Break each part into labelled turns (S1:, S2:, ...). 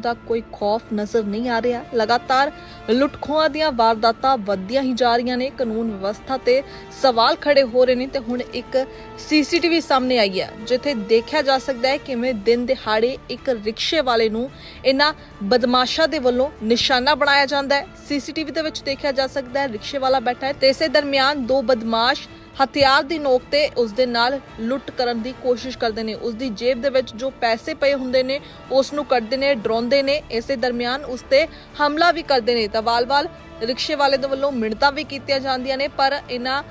S1: ਦਾ ਕੋਈ ਖੌਫ ਨਜ਼ਰ ਨਹੀਂ ਆ ਰਿਹਾ। ਲਗਾਤਾਰ ਲੁੱਟਖੋਆਂ ਦੀਆਂ ਵਾਰਦਾਤਾਂ ਵੱਧਦੀਆਂ ਹੀ ਜਾ ਰਹੀਆਂ ਨੇ। ਕਾਨੂੰਨ ਵਿਵਸਥਾ ਤੇ ਸਵਾਲ ਖੜੇ ਹੋ ਰਹੇ ਨੇ ਤੇ ਹੁਣ ਇੱਕ ਸੀਸੀਟੀਵੀ ਸਾਹਮਣੇ ਆਈ ਹੈ, ਜਿੱਥੇ ਦੇਖਿਆ ਜਾ ਸਕਦਾ ਹੈ ਕਿਵੇਂ ਦਿਨ ਦਿਹਾੜੇ ਇੱਕ ਰਿਕਸ਼ੇ ਵਾਲੇ ਨੂੰ ਇਹਨਾਂ ਬਦਮਾਸ਼ਾਂ ਦੇ ਵੱਲੋਂ ਨਿਸ਼ਾਨਾ ਬਣਾਇਆ ਜਾਂਦਾ ਹੈ। ਸੀਸੀਟੀਵੀ ਦੇ ਵਿੱਚ ਦੇਖਿਆ ਜਾ ਸਕਦਾ ਹੈ, ਰਿਕਸ਼ੇ ਵਾਲਾ ਬੈਠਾ ਹੈ ਤੇ ਇਸੇ ਦਰਮਿਆਨ ਦੋ ਬਦਮਾਸ਼ ਹਥਿਆਰ ਦੀ ਨੋਕ ਤੇ ਉਸ ਦੇ ਨਾਲ ਲੁੱਟ ਕਰਨ ਦੀ ਕੋਸ਼ਿਸ਼ ਕਰਦੇ ਨੇ। ਉਸ ਦੀ ਜੇਬ ਦੇ ਵਿੱਚ ਜੋ ਪੈਸੇ ਪਏ ਹੁੰਦੇ ਨੇ ਉਸ ਨੂੰ ਕੱਢਦੇ ਨੇ, ਡਰਾਉਂਦੇ ਨੇ। ਇਸੇ ਦਰਮਿਆਨ ਉਸ ਤੇ ਹਮਲਾ ਵੀ ਕਰਦੇ ਨੇ। ਤਾਂ ਵਾਲ-ਵਾਲ ਰਿਕਸ਼ੇ ਵਾਲੇ ਦੇ ਵੱਲੋਂ ਮਿੰਨਤਾਂ ਵੀ ਕੀਤੀਆਂ ਜਾਂਦੀਆਂ ਨੇ, ਪਰ ਇਹਨਾਂ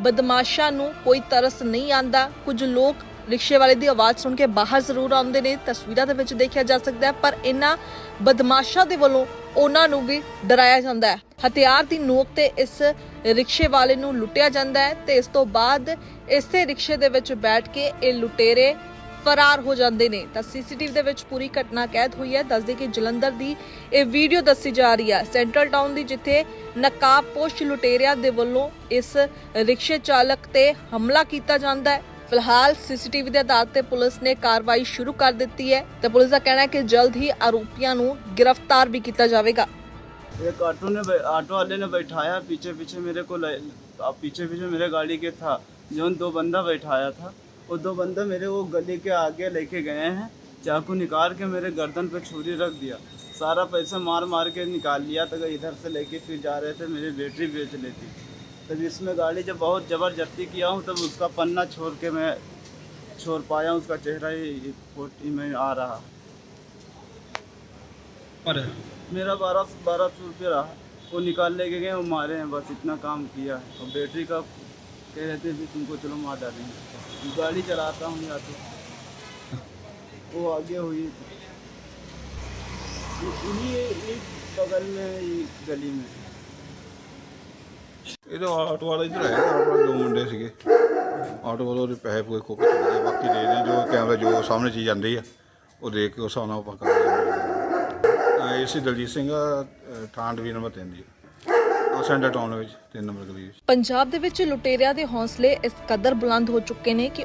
S1: ਬਦਮਾਸ਼ਾਂ ਨੂੰ ਕੋਈ ਤਰਸ ਨਹੀਂ ਆਂਦਾ। ਕੁਝ ਲੋਕ ਰਿਕਸ਼ੇ ਵਾਲੇ ਦੀ ਆਵਾਜ਼ ਸੁਣ ਕੇ ਬਾਹਰ ਜ਼ਰੂਰ ਆਉਂਦੇ ਨੇ। ਤਸਵੀਰਾਂ ਦੇ ਵਿੱਚ ਦੇਖਿਆ ਜਾ ਸਕਦਾ ਹੈ, ਪਰ ਇਹਨਾਂ ਬਦਮਾਸ਼ਾਂ ਦੇ ਵੱਲੋਂ ਉਹਨਾਂ ਨੂੰ ਵੀ ਡਰਾਇਆ ਜਾਂਦਾ ਹੈ। ਹਥਿਆਰ ਦੀ ਨੋਕ ਤੇ ਇਸ ਰਿਕਸ਼ੇ ਵਾਲੇ ਨੂੰ ਲੁੱਟਿਆ ਜਾਂਦਾ ਹੈ ਤੇ ਇਸ ਤੋਂ ਬਾਅਦ ਇਸੇ ਰਿਕਸ਼ੇ ਦੇ ਵਿੱਚ ਬੈਠ ਕੇ ਇਹ ਲੁਟੇਰੇ ਫਰਾਰ ਹੋ ਜਾਂਦੇ ਨੇ। ਤਾਂ ਸੀਸੀਟੀਵੀ ਦੇ ਵਿੱਚ ਪੂਰੀ ਘਟਨਾ ਕੈਦ ਹੋਈ ਹੈ। ਦੱਸਦੇ ਕਿ ਜਲੰਧਰ ਦੀ ਇਹ ਵੀਡੀਓ ਦੱਸੀ ਜਾ ਰਹੀ ਹੈ। ਸੈਂਟਰਲ ਟਾਊਨ ਦੀ ਜਿੱਥੇ ਨਕਾਬਪੋਸ਼ ਲੁਟੇਰਿਆਂ ਦੇ ਵੱਲੋਂ ਇਸ ਰਿਕਸ਼ੇ ਚਾਲਕ ਤੇ ਹਮਲਾ ਕੀਤਾ ਜਾਂਦਾ ਹੈ ਫਿਲਹਾਲ ਸੀਸੀਟੀਵੀ ਦੇ ਆਧਾਰ ਤੇ ਪੁਲਿਸ ਨੇ ਕਾਰਵਾਈ ਸ਼ੁਰੂ ਕਰ ਦਿੱਤੀ ਹੈ ਤੇ ਪੁਲਿਸ ਦਾ ਕਹਿਣਾ ਹੈ ਕਿ ਜਲਦ ਹੀ ਆਰੋਪੀਆਂ ਨੂੰ ਗ੍ਰਿਫਤਾਰ ਵੀ ਕੀਤਾ ਜਾਵੇਗਾ
S2: एक ऑटो ने बै- ऑटो वाले ने बैठाया पीछे पीछे मेरे को ले- आ, पीछे पीछे मेरे गाड़ी के था जो दो बंदा बैठाया था वो दो बंदा मेरे वो गली के आगे लेके गए हैं चाकू निकाल के मेरे गर्दन पे छुरी रख दिया सारा पैसा मार मार के निकाल लिया तो इधर से लेके फिर जा रहे थे मेरी बैटरी बेच लेती तब इसमें गाड़ी जब बहुत ज़बरदस्ती किया हूँ तब उसका पन्ना छोड़ के मैं छोड़ पाया उसका चेहरा ही फोटी में आ रहा।
S3: पर
S2: मेरा बारह बारह सौ रुपये रहा। वो निकाल लेके गए वो मारे हैं बस इतना काम किया। है और बैटरी का कह रहे थे भी तुमको चलो मार डालेंगे। गाड़ी चलाता हूँ या तो। वो आगे हुई। इन्हीं इन्हीं बगल में गली में।
S4: ਇਹਦਾ ਆਟੋ ਵਾਲਾ ਇੱਧਰ ਆਇਆ ਆਟੋ ਵਾਲੇ ਦੋ ਮੁੰਡੇ ਸੀਗੇ। ਆਟੋ ਵਾਲੇ ਉਹਦੇ ਪੈਸੇ ਪੂਏ ਖੋ ਚਲੇ ਗਏ ਬਾਕੀ ਦੇ ਦੇ ਜੋ ਕੈਮਰਾ ਜੋ ਸਾਹਮਣੇ ਚੀਜ਼ ਜਾਂਦੀ ਆ ਉਹ ਦੇਖ ਕੇ ਉਸ ਹਿਸਾਬ ਨਾਲ ਆਪਾਂ ਕਰ ਏਸੀ ਦਲਜੀਤ ਸਿੰਘ ਆ, ਨੰਬਰ 3 ਦੀ ਸੈਂਟਰ ਟਾਊਨ ਵਿੱਚ 3 ਨੰਬਰ ਗਲੀ ਵਿੱਚ।
S1: ਪੰਜਾਬ ਦੇ ਵਿੱਚ ਲੁਟੇਰਿਆਂ ਦੇ ਹੌਸਲੇ ਇਸ ਕਦਰ ਬੁਲੰਦ ਹੋ ਚੁੱਕੇ ਨੇ ਕਿ